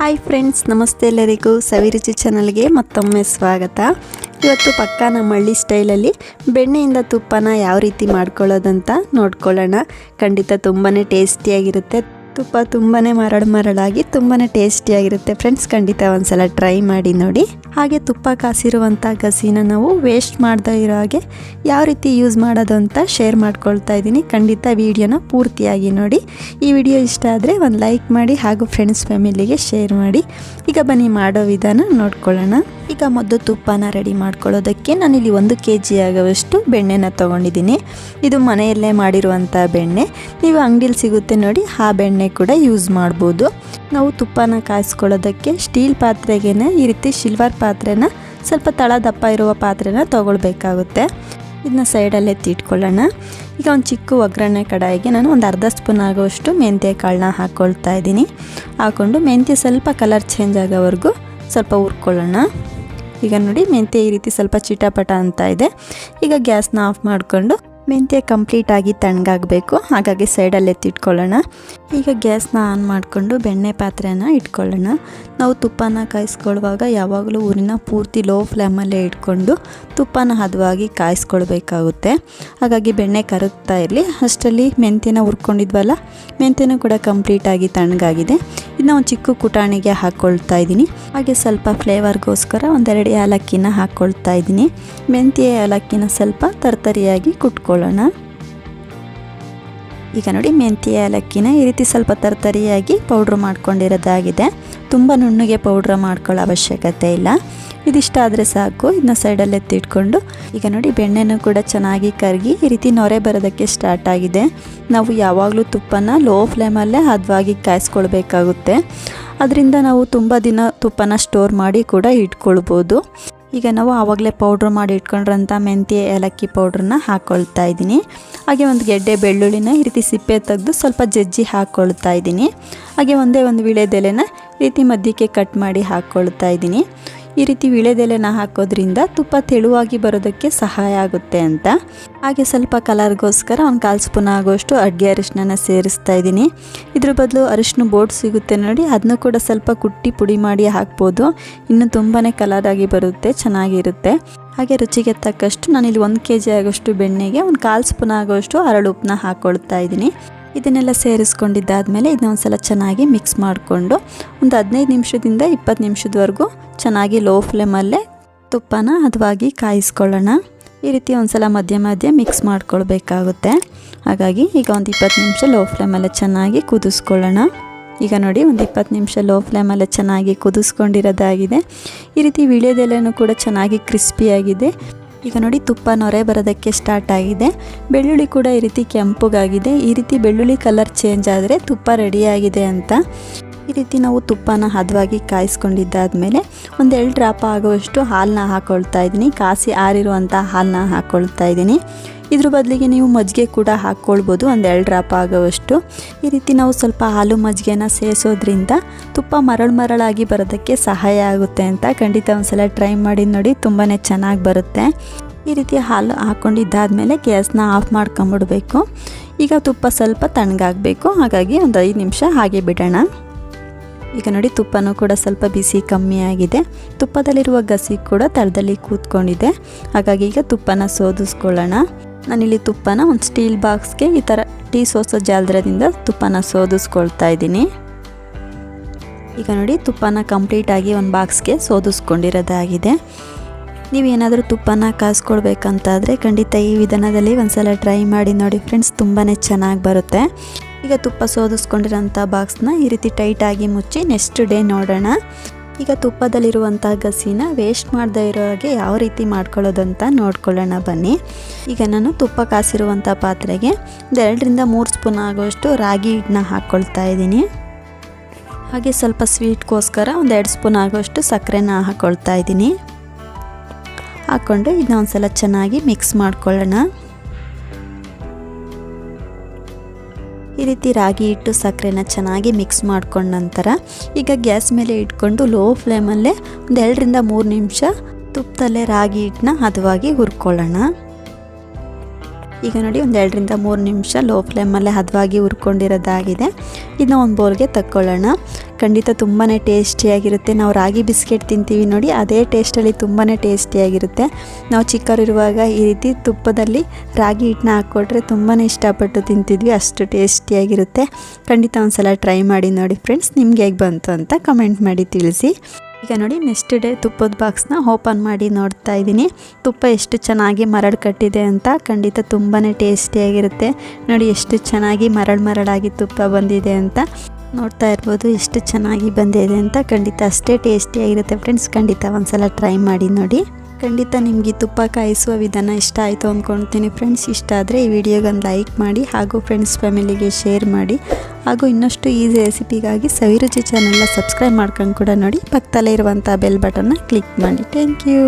Hi friends ನಮಸ್ತೆ ಎಲ್ಲರಿಗೂ ಸವಿರುಚಿ ಚಾನಲ್ಗೆ ಮತ್ತೊಮ್ಮೆ ಸ್ವಾಗತ. ಇವತ್ತು ಪಕ್ಕ ನಮ್ಮ ಹಳ್ಳಿ ಸ್ಟೈಲಲ್ಲಿ ಬೆಣ್ಣೆಯಿಂದ ತುಪ್ಪನ ಯಾವ ರೀತಿ ಮಾಡ್ಕೊಳ್ಳೋದಂತ ನೋಡ್ಕೊಳ್ಳೋಣ. ಖಂಡಿತ ತುಂಬಾ ಟೇಸ್ಟಿಯಾಗಿರುತ್ತೆ ತುಪ್ಪ ತುಂಬಾ ಮರಳು ಮರಳಾಗಿ ತುಂಬಾ ಟೇಸ್ಟಿಯಾಗಿರುತ್ತೆ. ಫ್ರೆಂಡ್ಸ್ ಖಂಡಿತ ಒಂದ್ಸಲ ಟ್ರೈ ಮಾಡಿ ನೋಡಿ. ಹಾಗೆ ತುಪ್ಪ ಕಾಸಿರುವಂಥ ಗಸಿನ ನಾವು ವೇಸ್ಟ್ ಮಾಡದೇ ಇರೋ ಹಾಗೆ ಯಾವ ರೀತಿ ಯೂಸ್ ಮಾಡೋದು ಅಂತ ಶೇರ್ ಮಾಡ್ಕೊಳ್ತಾ ಇದ್ದೀನಿ. ಖಂಡಿತ ವಿಡಿಯೋನ ಪೂರ್ತಿಯಾಗಿ ನೋಡಿ. ಈ ವಿಡಿಯೋ ಇಷ್ಟ ಆದರೆ ಒಂದು ಲೈಕ್ ಮಾಡಿ ಹಾಗೂ ಫ್ರೆಂಡ್ಸ್ ಫ್ಯಾಮಿಲಿಗೆ ಶೇರ್ ಮಾಡಿ. ಈಗ ಬನ್ನಿ ಮಾಡೋ ವಿಧಾನ ನೋಡ್ಕೊಳ್ಳೋಣ. ಈಗ ಮೊದಲು ತುಪ್ಪನ ರೆಡಿ ಮಾಡ್ಕೊಳ್ಳೋದಕ್ಕೆ ನಾನಿಲ್ಲಿ ಒಂದು ಕೆ ಜಿ ಆಗುವಷ್ಟು ಬೆಣ್ಣೆನ ತೊಗೊಂಡಿದ್ದೀನಿ. ಇದು ಮನೆಯಲ್ಲೇ ಮಾಡಿರುವಂಥ ಬೆಣ್ಣೆ. ನೀವು ಅಂಗಡಿಲಿ ಸಿಗುತ್ತೆ ನೋಡಿ, ಆ ಬೆಣ್ಣೆ ಕೂಡ ಯೂಸ್ ಮಾಡ್ಬೋದು. ನಾವು ತುಪ್ಪನ ಕಾಯಿಸ್ಕೊಳ್ಳೋದಕ್ಕೆ ಸ್ಟೀಲ್ ಪಾತ್ರೆಗೇನೆ, ಈ ರೀತಿ ಸಿಲ್ವರ್ ಪಾತ್ರೆನ, ಸ್ವಲ್ಪ ತಳ ದಪ್ಪ ಇರುವ ಪಾತ್ರೆನ ತೊಗೊಳ್ಬೇಕಾಗುತ್ತೆ. ಇದನ್ನ ಸೈಡಲ್ಲೇ ತಿಟ್ಕೊಳ್ಳೋಣ. ಈಗ ಒಂದು ಚಿಕ್ಕ ಒಗ್ಗರಣೆ ಕಡಾಯಿಗೆ ನಾನು ಒಂದು ಅರ್ಧ ಸ್ಪೂನ್ ಆಗುವಷ್ಟು ಮೆಂತ್ಯ ಕಾಳನ್ನ ಹಾಕ್ಕೊಳ್ತಾ ಇದ್ದೀನಿ. ಹಾಕ್ಕೊಂಡು ಮೆಂತ್ಯ ಸ್ವಲ್ಪ ಕಲರ್ ಚೇಂಜ್ ಆಗೋವರೆಗೂ ಸ್ವಲ್ಪ ಹುರ್ಕೊಳ್ಳೋಣ. ಈಗ ನೋಡಿ ಮೆಂತ್ಯ ಈ ರೀತಿ ಸ್ವಲ್ಪ ಚಿಟಪಟ ಅಂತ ಇದೆ. ಈಗ ಗ್ಯಾಸ್ನ ಆಫ್ ಮಾಡಿಕೊಂಡು ಮೆಂತ್ಯ ಕಂಪ್ಲೀಟಾಗಿ ತಣ್ಣಗಾಗಬೇಕು. ಹಾಗಾಗಿ ಸೈಡಲ್ಲಿ ಎತ್ತಿಟ್ಕೊಳ್ಳೋಣ. ಈಗ ಗ್ಯಾಸ್ನ ಆನ್ ಮಾಡಿಕೊಂಡು ಬೆಣ್ಣೆ ಪಾತ್ರೆನ ಇಟ್ಕೊಳ್ಳೋಣ. ನಾವು ತುಪ್ಪನ ಕಾಯಿಸ್ಕೊಳ್ಳುವಾಗ ಯಾವಾಗಲೂ ಊರಿನ ಪೂರ್ತಿ ಲೋ ಫ್ಲೇಮಲ್ಲೇ ಇಟ್ಕೊಂಡು ತುಪ್ಪನ ಹದವಾಗಿ ಕಾಯಿಸ್ಕೊಳ್ಬೇಕಾಗುತ್ತೆ. ಹಾಗಾಗಿ ಬೆಣ್ಣೆ ಕರಗ್ತಾ ಇರಲಿ. ಅಷ್ಟರಲ್ಲಿ ಮೆಂತ್ಯನ ಹುರ್ಕೊಂಡಿದ್ವಲ್ಲ, ಮೆಂತ್ಯನೂ ಕೂಡ ಕಂಪ್ಲೀಟಾಗಿ ತಣ್ಣಗಾಗಿದೆ. ಇದನ್ನ ಒಂದು ಚಿಕ್ಕ ಕುಟಾಣಿಗೆ ಹಾಕ್ಕೊಳ್ತಾ ಇದ್ದೀನಿ. ಹಾಗೆ ಸ್ವಲ್ಪ ಫ್ಲೇವರ್ಗೋಸ್ಕರ ಒಂದೆರಡು ಏಲಕ್ಕಿನ ಹಾಕ್ಕೊಳ್ತಾ ಇದ್ದೀನಿ. ಮೆಂತ್ಯ ಏಲಕ್ಕಿನ ಸ್ವಲ್ಪ ತರ್ತರಿಯಾಗಿ ಕುಟ್ಕೊಳ್ಳೋಣ ಈಗ ನೋಡಿ, ಮೆಂತ್ಯ ಏಲಕ್ಕಿನ ಈ ರೀತಿ ಸ್ವಲ್ಪ ತರ್ತರಿಯಾಗಿ ಪೌಡ್ರ್ ಮಾಡ್ಕೊಂಡಿರೋದಾಗಿದೆ. ತುಂಬ ನುಣ್ಣಗೆ ಪೌಡ್ರ್ ಮಾಡ್ಕೊಳ್ಳೋ ಅವಶ್ಯಕತೆ ಇಲ್ಲ. ಇದಿಷ್ಟಾದರೆ ಸಾಕು ಇದನ್ನ ಸೈಡಲ್ಲಿ ಎತ್ತಿಟ್ಕೊಂಡು. ಈಗ ನೋಡಿ, ಬೆಣ್ಣೆನೂ ಕೂಡ ಚೆನ್ನಾಗಿ ಕರಗಿ ಈ ರೀತಿ ನೊರೆ ಬರೋದಕ್ಕೆ ಸ್ಟಾರ್ಟ್ ಆಗಿದೆ. ನಾವು ಯಾವಾಗಲೂ ತುಪ್ಪನ ಲೋ ಫ್ಲೇಮಲ್ಲೇ ಹದವಾಗಿ ಕಾಯಿಸ್ಕೊಳ್ಬೇಕಾಗುತ್ತೆ. ಅದರಿಂದ ನಾವು ತುಂಬ ದಿನ ತುಪ್ಪನ ಸ್ಟೋರ್ ಮಾಡಿ ಕೂಡ ಇಟ್ಕೊಳ್ಬೋದು. ಈಗ ನಾವು ಆವಾಗಲೇ ಪೌಡ್ರ್ ಮಾಡಿ ಇಟ್ಕೊಂಡ್ರಂಥ ಮೆಂತ್ಯ, ಏಲಕ್ಕಿ ಪೌಡ್ರನ್ನ ಹಾಕ್ಕೊಳ್ತಾ ಇದ್ದೀನಿ. ಹಾಗೆ ಒಂದು ಗೆಡ್ಡೆ ಬೆಳ್ಳುಳ್ಳಿನ ಈ ರೀತಿ ಸಿಪ್ಪೆ ತೆಗೆದು ಸ್ವಲ್ಪ ಜಜ್ಜಿ ಹಾಕ್ಕೊಳ್ತಾ ಇದ್ದೀನಿ. ಹಾಗೆ ಒಂದೇ ಒಂದು ವಿಳೆದೆಲೆನ ರೀತಿ ಮಧ್ಯಕ್ಕೆ ಕಟ್ ಮಾಡಿ ಹಾಕ್ಕೊಳ್ತಾ ಇದ್ದೀನಿ. ಈ ರೀತಿ ವಿಳೆದೆಲೆನ ಹಾಕೋದ್ರಿಂದ ತುಪ್ಪ ತೆಳುವಾಗಿ ಬರೋದಕ್ಕೆ ಸಹಾಯ ಆಗುತ್ತೆ ಅಂತ. ಹಾಗೆ ಸ್ವಲ್ಪ ಕಲರ್ಗೋಸ್ಕರ ಒಂದು ಕಾಲು ಸ್ಪೂನ್ ಆಗೋಷ್ಟು ಅಡುಗೆ ಅರಿಶಿನ ಸೇರಿಸ್ತಾ ಇದ್ದೀನಿ. ಇದ್ರ ಬದಲು ಅರಿಶಿನ ಬೋಟ್ ಸಿಗುತ್ತೆ ನೋಡಿ ಅದನ್ನು ಕೂಡ ಸ್ವಲ್ಪ ಕುಟ್ಟಿ ಪುಡಿ ಮಾಡಿ ಹಾಕ್ಬೋದು. ಇನ್ನು ತುಂಬಾ ಕಲರಾಗಿ ಬರುತ್ತೆ, ಚೆನ್ನಾಗಿರುತ್ತೆ. ಹಾಗೆ ರುಚಿಗೆ ತಕ್ಕಷ್ಟು ನಾನಿಲ್ಲಿ ಒಂದು ಕೆ ಜಿ ಆಗೋಷ್ಟು ಬೆಣ್ಣೆಗೆ ಒಂದು ಕಾಲು ಸ್ಪೂನ್ ಆಗೋಷ್ಟು ಅರಳುಪ್ಪನ್ನ ಹಾಕ್ಕೊಳ್ತಾ ಇದ್ದೀನಿ. ಇದನ್ನೆಲ್ಲ ಸೇರಿಸ್ಕೊಂಡಿದ್ದಾದಮೇಲೆ ಇದನ್ನ ಒಂದು ಸಲ ಚೆನ್ನಾಗಿ ಮಿಕ್ಸ್ ಮಾಡಿಕೊಂಡು ಒಂದು ಹದಿನೈದು ನಿಮಿಷದಿಂದ ಇಪ್ಪತ್ತು ನಿಮಿಷದವರೆಗೂ ಚೆನ್ನಾಗಿ ಲೋ ಫ್ಲೇಮಲ್ಲೇ ತುಪ್ಪನ ಹದವಾಗಿ ಕಾಯಿಸ್ಕೊಳ್ಳೋಣ. ಈ ರೀತಿ ಒಂದು ಸಲ ಮಧ್ಯ ಮಧ್ಯ ಮಿಕ್ಸ್ ಮಾಡ್ಕೊಳ್ಬೇಕಾಗುತ್ತೆ. ಹಾಗಾಗಿ ಈಗ ಒಂದು ಇಪ್ಪತ್ತು ನಿಮಿಷ ಲೋ ಫ್ಲೇಮಲ್ಲೇ ಚೆನ್ನಾಗಿ ಕುದಿಸ್ಕೊಳ್ಳೋಣ. ಈಗ ನೋಡಿ ಒಂದು ಇಪ್ಪತ್ತು ನಿಮಿಷ ಲೋ ಫ್ಲೇಮಲ್ಲೇ ಚೆನ್ನಾಗಿ ಕುದಿಸ್ಕೊಂಡಿರೋದಾಗಿದೆ. ಈ ರೀತಿ ವಿಳೆದೆಲೆನೂ ಕೂಡ ಚೆನ್ನಾಗಿ ಕ್ರಿಸ್ಪಿಯಾಗಿದೆ. ಈಗ ನೋಡಿ ತುಪ್ಪ ನೊರೆ ಬರೋದಕ್ಕೆ ಸ್ಟಾರ್ಟ್ ಆಗಿದೆ. ಬೆಳ್ಳುಳ್ಳಿ ಕೂಡ ಈ ರೀತಿ ಕೆಂಪುಗಾಗಿದೆ. ಈ ರೀತಿ ಬೆಳ್ಳುಳ್ಳಿ ಕಲರ್ ಚೇಂಜ್ ಆದರೆ ತುಪ್ಪ ರೆಡಿಯಾಗಿದೆ ಅಂತ. ಈ ರೀತಿ ನಾವು ತುಪ್ಪನ ಹದವಾಗಿ ಕಾಯಿಸ್ಕೊಂಡಿದ್ದಾದಮೇಲೆ ಒಂದು ಎರಡು ಡ್ರಾಪ್ ಆಗುವಷ್ಟು ಹಾಲನ್ನ ಹಾಕ್ಕೊಳ್ತಾ ಇದ್ದೀನಿ. ಕಾಸಿ ಆರಿರುವಂಥ ಹಾಲನ್ನ ಹಾಕ್ಕೊಳ್ತಾ ಇದ್ದೀನಿ. ಇದ್ರ ಬದಲಿಗೆ ನೀವು ಮಜ್ಜಿಗೆ ಕೂಡ ಹಾಕ್ಕೊಳ್ಬೋದು, ಒಂದು ಎರಡು ಡ್ರಾಪ್ ಆಗೋವಷ್ಟು. ಈ ರೀತಿ ನಾವು ಸ್ವಲ್ಪ ಹಾಲು ಮಜ್ಜಿಗೆನ ಸೇರಿಸೋದ್ರಿಂದ ತುಪ್ಪ ಮರಳು ಮರಳಾಗಿ ಬರೋದಕ್ಕೆ ಸಹಾಯ ಆಗುತ್ತೆ ಅಂತ ಖಂಡಿತ ಒಂದ್ಸಲ ಟ್ರೈ ಮಾಡಿ ನೋಡಿ ತುಂಬಾ ಚೆನ್ನಾಗಿ ಬರುತ್ತೆ. ಈ ರೀತಿ ಹಾಲು ಹಾಕ್ಕೊಂಡಿದ್ದಾದಮೇಲೆ ಗ್ಯಾಸ್ನ ಆಫ್ ಮಾಡ್ಕೊಂಬಿಡ್ಬೇಕು. ಈಗ ತುಪ್ಪ ಸ್ವಲ್ಪ ತಣ್ಣಗಾಗಬೇಕು, ಹಾಗಾಗಿ ಒಂದು ಐದು ನಿಮಿಷ ಹಾಗೆ ಬಿಡೋಣ. ಈಗ ನೋಡಿ ತುಪ್ಪನೂ ಕೂಡ ಸ್ವಲ್ಪ ಬಿಸಿ ಕಮ್ಮಿ ಆಗಿದೆ. ತುಪ್ಪದಲ್ಲಿರುವ ಗಸಿ ಕೂಡ ತಳದಲ್ಲಿ ಕೂತ್ಕೊಂಡಿದೆ. ಹಾಗಾಗಿ ಈಗ ತುಪ್ಪನ ಸೋದಿಸ್ಕೊಳ್ಳೋಣ. ನಾನಿಲ್ಲಿ ತುಪ್ಪನ ಒಂದು ಸ್ಟೀಲ್ ಬಾಕ್ಸ್ಗೆ ಈ ಥರ ಟೀ ಸೋಸೋ ಜಾಲದ್ರದಿಂದ ತುಪ್ಪನ ಸೋದಿಸ್ಕೊಳ್ತಾ ಇದ್ದೀನಿ. ಈಗ ನೋಡಿ ತುಪ್ಪನ ಕಂಪ್ಲೀಟಾಗಿ ಒಂದು ಬಾಕ್ಸ್ಗೆ ಸೋದಿಸ್ಕೊಂಡಿರೋದಾಗಿದೆ. ನೀವೇನಾದರೂ ತುಪ್ಪನ ಕಾಯಿಸ್ಕೊಳ್ಬೇಕಂತಾದರೆ ಖಂಡಿತ ಈ ವಿಧಾನದಲ್ಲಿ ಒಂದ್ಸಲ ಟ್ರೈ ಮಾಡಿ ನೋಡಿ ಫ್ರೆಂಡ್ಸ್ ತುಂಬಾ ಚೆನ್ನಾಗಿ ಬರುತ್ತೆ. ಈಗ ತುಪ್ಪ ಸೋದಿಸ್ಕೊಂಡಿರೋಂಥ ಬಾಕ್ಸ್ನ ಈ ರೀತಿ ಟೈಟಾಗಿ ಮುಚ್ಚಿ ನೆಕ್ಸ್ಟ್ ಡೇ ನೋಡೋಣ. ಈಗ ತುಪ್ಪದಲ್ಲಿರುವಂಥ ಗಸಿನ ವೇಸ್ಟ್ ಮಾಡದೇ ಇರೋ ಹಾಗೆ ಯಾವ ರೀತಿ ಮಾಡ್ಕೊಳ್ಳೋದು ಅಂತ ನೋಡ್ಕೊಳ್ಳೋಣ ಬನ್ನಿ. ಈಗ ನಾನು ತುಪ್ಪ ಕಾಸಿರುವಂಥ ಪಾತ್ರೆಗೆ ಒಂದು ಎರಡರಿಂದ ಮೂರು ಸ್ಪೂನ್ ಆಗುವಷ್ಟು ರಾಗಿ ಹಿಟ್ಟನ್ನ ಹಾಕ್ಕೊಳ್ತಾ ಇದ್ದೀನಿ. ಹಾಗೆ ಸ್ವಲ್ಪ ಸ್ವೀಟ್ಗೋಸ್ಕರ ಒಂದು ಎರಡು ಸ್ಪೂನ್ ಆಗುವಷ್ಟು ಸಕ್ಕರೆನ ಹಾಕ್ಕೊಳ್ತಾ ಇದ್ದೀನಿ. ಹಾಕ್ಕೊಂಡು ಇದನ್ನ ಒಂದ್ಸಲ ಚೆನ್ನಾಗಿ ಮಿಕ್ಸ್ ಮಾಡ್ಕೊಳ್ಳೋಣ. ಈ ರೀತಿ ರಾಗಿ ಹಿಟ್ಟು ಸಕ್ಕರೆನ ಚೆನ್ನಾಗಿ ಮಿಕ್ಸ್ ಮಾಡ್ಕೊಂಡ ನಂತರ ಈಗ ಗ್ಯಾಸ್ ಮೇಲೆ ಇಟ್ಕೊಂಡು ಲೋ ಫ್ಲೇಮಲ್ಲೇ ಒಂದು ಎರಡರಿಂದ ಮೂರು ನಿಮಿಷ ತುಪ್ಪದಲ್ಲೇ ರಾಗಿ ಹಿಟ್ಟನ್ನ ಹದವಾಗಿ ಹುರ್ಕೊಳ್ಳೋಣ. ಈಗ ನೋಡಿ ಒಂದು ಎರಡರಿಂದ ಮೂರು ನಿಮಿಷ ಲೋ ಫ್ಲೇಮಲ್ಲೇ ಹದವಾಗಿ ಹುರ್ಕೊಂಡಿರೋದಾಗಿದೆ. ಇದನ್ನ ಒಂದು ಬೌಲ್ಗೆ ತಕ್ಕೊಳ್ಳೋಣ. ಖಂಡಿತ ತುಂಬಾ ಟೇಸ್ಟಿಯಾಗಿರುತ್ತೆ ನಾವು ರಾಗಿ ಬಿಸ್ಕೆಟ್ ತಿಂತೀವಿ ನೋಡಿ, ಅದೇ ಟೇಸ್ಟಲ್ಲಿ ತುಂಬಾ ಟೇಸ್ಟಿಯಾಗಿರುತ್ತೆ ನಾವು ಚಿಕ್ಕವರಿರುವಾಗ ಈ ರೀತಿ ತುಪ್ಪದಲ್ಲಿ ರಾಗಿ ಹಿಟ್ಟನ್ನ ಹಾಕ್ಕೊಟ್ರೆ ತುಂಬಾ ಇಷ್ಟಪಟ್ಟು ತಿಂತಿದ್ವಿ, ಅಷ್ಟು ಟೇಸ್ಟಿಯಾಗಿರುತ್ತೆ ಖಂಡಿತ ಒಂದ್ಸಲ ಟ್ರೈ ಮಾಡಿ ನೋಡಿ ಫ್ರೆಂಡ್ಸ್ ನಿಮ್ಗೆ ಹೇಗೆ ಬಂತು ಅಂತ ಕಮೆಂಟ್ ಮಾಡಿ ತಿಳಿಸಿ. ಈಗ ನೋಡಿ ನೆಕ್ಸ್ಟ್ ಡೇ ತುಪ್ಪದ ಬಾಕ್ಸ್ನ ಓಪನ್ ಮಾಡಿ ನೋಡ್ತಾ ಇದ್ದೀನಿ. ತುಪ್ಪ ಎಷ್ಟು ಚೆನ್ನಾಗಿ ಮರಳು ಕಟ್ಟಿದೆ ಅಂತ ಖಂಡಿತ ತುಂಬಾ ಟೇಸ್ಟಿಯಾಗಿರುತ್ತೆ ನೋಡಿ ಎಷ್ಟು ಚೆನ್ನಾಗಿ ಮರಳು ಮರಳಾಗಿ ತುಪ್ಪ ಬಂದಿದೆ ಅಂತ. ನೋಡ್ತಾ ಇರ್ಬೋದು ಎಷ್ಟು ಚೆನ್ನಾಗಿ ಬಂದಿದೆ ಅಂತ ಖಂಡಿತ ಅಷ್ಟೇ ಟೇಸ್ಟಿಯಾಗಿರುತ್ತೆ ಫ್ರೆಂಡ್ಸ್ ಖಂಡಿತ ಒಂದ್ಸಲ ಟ್ರೈ ಮಾಡಿ ನೋಡಿ. ಖಂಡಿತ ನಿಮಗೆ ತುಪ್ಪ ಕಾಯಿಸುವ ವಿಧಾನ ಇಷ್ಟ ಆಯಿತು ಅಂದ್ಕೊಳ್ತೀನಿ ಫ್ರೆಂಡ್ಸ್ ಇಷ್ಟ ಆದರೆ ಈ ವಿಡಿಯೋಗೊಂದು ಲೈಕ್ ಮಾಡಿ ಹಾಗೂ ಫ್ರೆಂಡ್ಸ್ ಫ್ಯಾಮಿಲಿಗೆ ಶೇರ್ ಮಾಡಿ ಹಾಗೂ ಇನ್ನಷ್ಟು ಈಸಿ ರೆಸಿಪಿಗಾಗಿ ಸವಿರುಚಿ ಚಾನಲ್ನ ಸಬ್ಸ್ಕ್ರೈಬ್ ಮಾಡ್ಕೊಂಡು ಕೂಡ ನೋಡಿ. ಪಕ್ಕದಲ್ಲೇ ಇರುವಂಥ ಬೆಲ್ ಬಟನ್ನ ಕ್ಲಿಕ್ ಮಾಡಿ. Thank you